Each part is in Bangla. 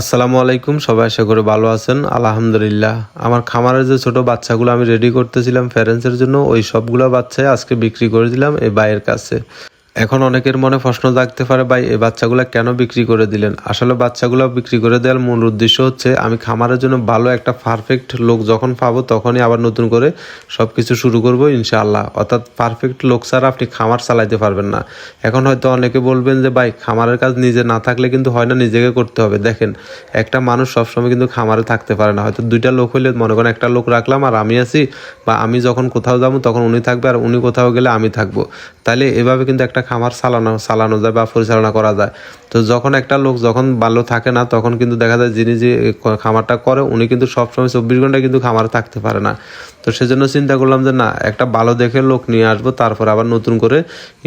আসসালামু আলাইকুম, সবাই আশা করে ভালো আছেন। আলহামদুলিল্লাহ, আমার খামারের যে ছোট বাচ্চাগুলো আমি রেডি করতেছিলাম ফ্যারেন্সের জন্য ওই সবগুলো বাচ্চাই আজকে বিক্রি করে দিলাম এই বাইয়ের কাছে। এখন অনেকের মনে প্রশ্ন জাগতে পারে, ভাই, এই বাচ্চাগুলো কেন বিক্রি করে দিলেন? আসলে বাচ্চাগুলো বিক্রি করে দেওয়ার মূল উদ্দেশ্য হচ্ছে, আমি খামারের জন্য ভালো একটা পারফেক্ট লোক যখন পাবো, তখনই আবার নতুন করে সব কিছু শুরু করব, ইনশাআল্লাহ। অর্থাৎ পারফেক্ট লোক ছাড়া আপনি খামার চালাইতে পারবেন না। এখন হয়তো অনেকে বলবেন যে, ভাই, খামারের কাজ নিজে না থাকলে কিন্তু হয় না, নিজেকে করতে হবে। দেখেন, একটা মানুষ সবসময় কিন্তু খামারে থাকতে পারে না। হয়তো দুইটা লোক হইলে মনে করেন একটা লোক রাখলাম আর আমি আছি, বা আমি যখন কোথাও যাব তখন উনি থাকবে আর উনি কোথাও গেলে আমি থাকব। তাহলে এভাবে কিন্তু একটা খামার চালানো চালানো যায় বা পরিচালনা করা যায়। তো যখন একটা লোক যখন ভালো থাকে না, তখন কিন্তু দেখা যায় যিনি যে খামারটা করে, উনি কিন্তু সবসময় চব্বিশ ঘণ্টা কিন্তু খামার থাকতে পারে না। তো সেজন্য চিন্তা করলাম যে, না, একটা ভালো দেখে লোক নিয়ে আসব, তারপর আবার নতুন করে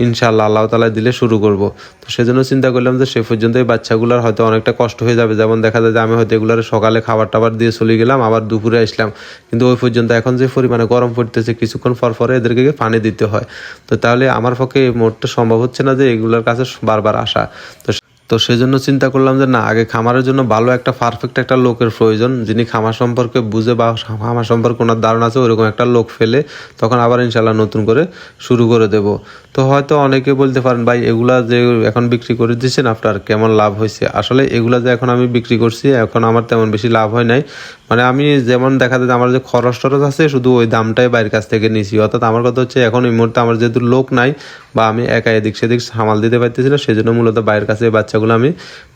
ইনশাল্লাহ আল্লাহ তালা দিলে শুরু করব। তো সেজন্য চিন্তা করলাম যে, সে পর্যন্ত এই বাচ্চাগুলোর হয়তো অনেকটা কষ্ট হয়ে যাবে। যেমন দেখা যায় যে, আমি হয়তো এগুলোর সকালে খাবার টাবার দিয়ে চলে গেলাম, আবার দুপুরে আসলাম। কিন্তু ওই পর্যন্ত এখন যে পরিমাণে গরম পড়তেছে, কিছুক্ষণ পর পরে এদেরকে পানি দিতে হয়। তো তাহলে আমার পক্ষে এই মুহূর্তে সম্ভব হচ্ছে না যে এগুলোর কাছে বারবার আসা। তো তো সেই জন্য চিন্তা করলাম যে, না, আগে খামারের জন্য ভালো একটা পারফেক্ট একটা লোকের প্রয়োজন। যিনি খামার সম্পর্কে বুঝে বা খামার সম্পর্কে ওনার ধারণা আছে ওইরকম একটা লোক ফেলে তখন আবার ইনশাল্লাহ নতুন করে শুরু করে দেব। তো হয়তো অনেকে বলতে পারেন, ভাই, এগুলা যে এখন বিক্রি করে দিচ্ছেন আপনার কেমন লাভ হয়েছে? আসলে এগুলা যে এখন আমি বিক্রি করছি, এখন আমার তেমন বেশি লাভ হয় নাই। মানে আমি যেমন দেখা যায় আমার যে খরচ টরচ আছে, শুধু ওই দামটাই বাইরের কাছ থেকে নিছি। অর্থাৎ আমার কথা হচ্ছে, এখন এই মুহূর্তে আমার যেহেতু লোক নাই বা আমি একা এদিক সেদিক সামাল দিতে পারতেছি না, সেজন্য মূলত বাইরের কাছে এই বাচ্চাগুলো আমি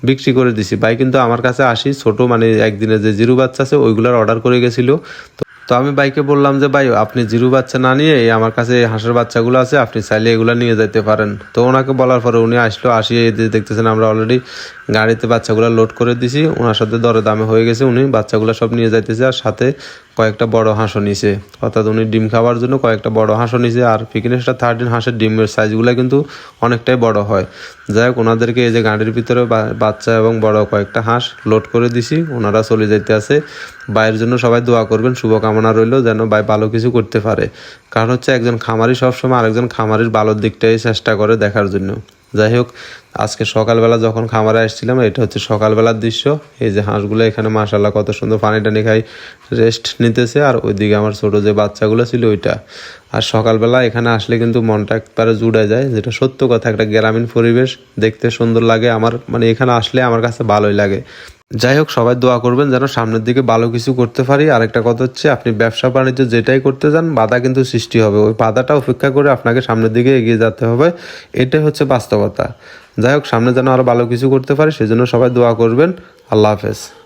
বিক্রি করে দিছি। ভাই কিন্তু আমার কাছে আসি, ছোট মানে একদিনে যে জিরো বাচ্চা আছে, ওইগুলোর অর্ডার করে গেছিল। তো আমি বাইকে বললাম যে, ভাই, আপনি জিরু বাচ্চা না নিয়ে আমার কাছে হাঁসের বাচ্চাগুলো আছে, আপনি চাইলে এগুলো নিয়ে যেতে পারেন। তো ওনাকে বলার পরে উনি আসলো, আসিয়ে দেখতেছেন আমরা অলরেডি গাড়িতে বাচ্চাগুলো লোড করে দিছি। ওনার সাথে দরে দামে হয়ে গেছে, উনি বাচ্চাগুলো সব নিয়ে যাইতেছে আর সাথে কয়েকটা বড় হাঁসও নিছে। অর্থাৎ উনি ডিম খাওয়ার জন্য কয়েকটা বড় হাঁসও নিছে। আর ফিকিনেসটা থার্টিন হাঁসের ডিমের সাইজগুলো কিন্তু অনেকটাই বড় হয়। যাই হোক, ওনাদেরকে এই যে গাড়ির ভিতরে বাচ্চা এবং বড় কয়েকটা হাঁস লোড করে দিছি। ওনারা চলে যাইতে আছে। বাইয়ের জন্য সবাই দোয়া করবেন, শুভকামনা রইল যেন ভাই ভালো কিছু করতে পারে। কারণ হচ্ছে একজন খামারি সবসময় আরেকজন খামারির ভালোর দিকটাই চেষ্টা করে দেখার জন্য। যাই হোক আজকে সকালবেলা যখন খামারে আসছিলাম, এটা হচ্ছে সকালবেলার দৃশ্য। এই যে হাঁসগুলো এখানে মাসাল্লাহ কত সুন্দর পানি টানি খাই রেস্ট নিতেছে। আর ওইদিকে আমার ছোটো যে বাচ্চাগুলো ছিল ওইটা। আর সকালবেলা এখানে আসলে কিন্তু মনটা একবারে জুড়ে যায়, যেটা সত্য কথা, একটা গ্রামীণ পরিবেশ দেখতে সুন্দর লাগে। আমার মানে এখানে আসলে আমার কাছে ভালোই লাগে। যাই হোক, সবাই দোয়া করবেন যেন সামনের দিকে ভালো কিছু করতে পারি। আরেকটা কথা হচ্ছে, আপনি ব্যবসা বাণিজ্য যেটাই করতে যান, বাধা কিন্তু সৃষ্টি হবে। ওই বাধাটা উপেক্ষা করে আপনাকে সামনের দিকে এগিয়ে যেতে হবে। এটাই হচ্ছে বাস্তবতা। যাই হোক, সামনে যেন আরও ভালো কিছু করতে পারি, সেজন্য সবাই দোয়া করবেন। আল্লাহ হাফেজ।